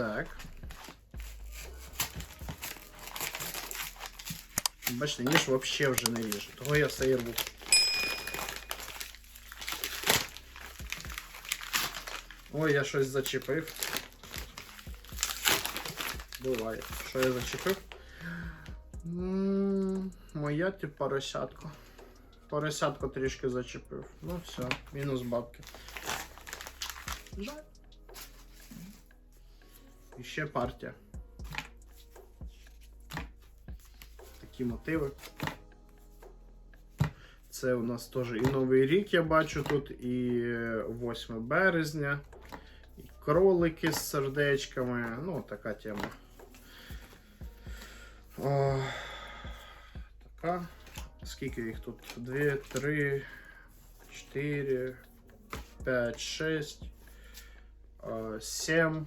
Так. Бачите, ніж взагалі вже не ріже. Того я все і. Ой, я щось зачепив. Буває. Що я зачепив? М, Моя типу поросятко. Поросятко трішки зачепив. Ну все, мінус бабки. Жаль. І ще партія. Такі мотиви. Це у нас теж і Новий рік я бачу тут, і 8 березня, і кролики з сердечками. Ну, така тема. О, така. Скільки їх тут? 2, 3, 4, 5, 6, 7,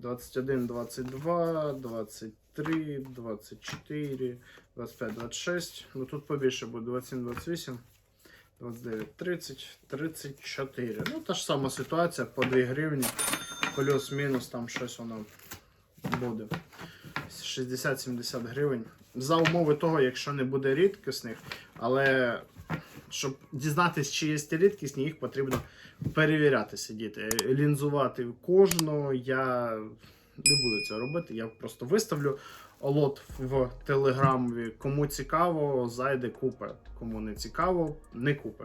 21, 22, 23, 24, 25, 26. Ну тут побільше буде 27, 28, 29, 30, 34. Ну, та ж сама ситуація по 2 гривні. Плюс-мінус там щось воно буде. 60-70 гривень. За умови того, якщо не буде рідкісних, але щоб дізнатися, чи є рідкісні, їх потрібно перевіряти сидіти. Лінзувати кожну я не буду цього робити. Я просто виставлю лот в телеграмі. Кому цікаво, зайде купе. Кому не цікаво, не купе.